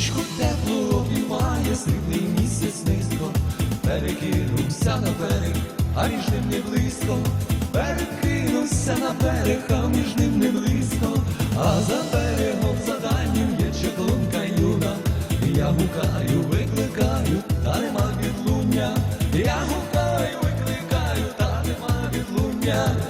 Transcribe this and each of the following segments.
Річку тепло обіває, срібний місяць низько, перекинувся на берег, а між ним не близько, перекинувся на берег, а між ним не близько, а за берегом, за дальнім є чеклунка юна. Я гукаю, викликаю, та нема відлуння. Я гукаю, викликаю, та нема відлуння.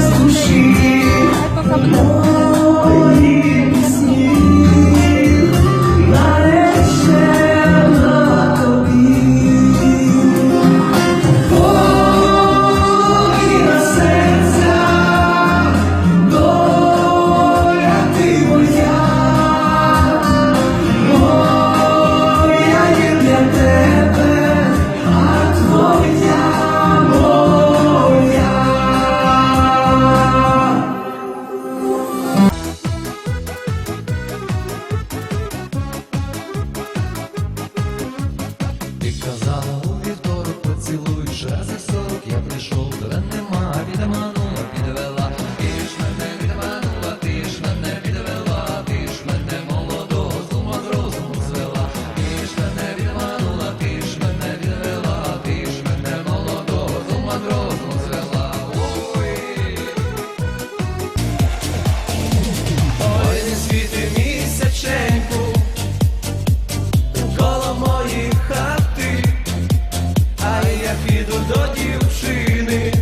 з душі. Że я піду до дівчини,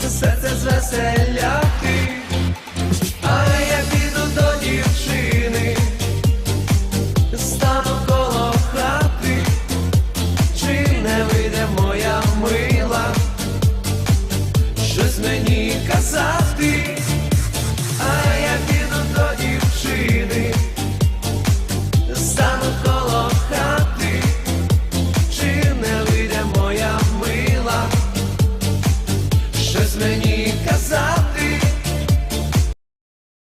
серце звеселяти, а я піду до дівчини, стану коло хати, чи не вийде моя мила, щось мені казати.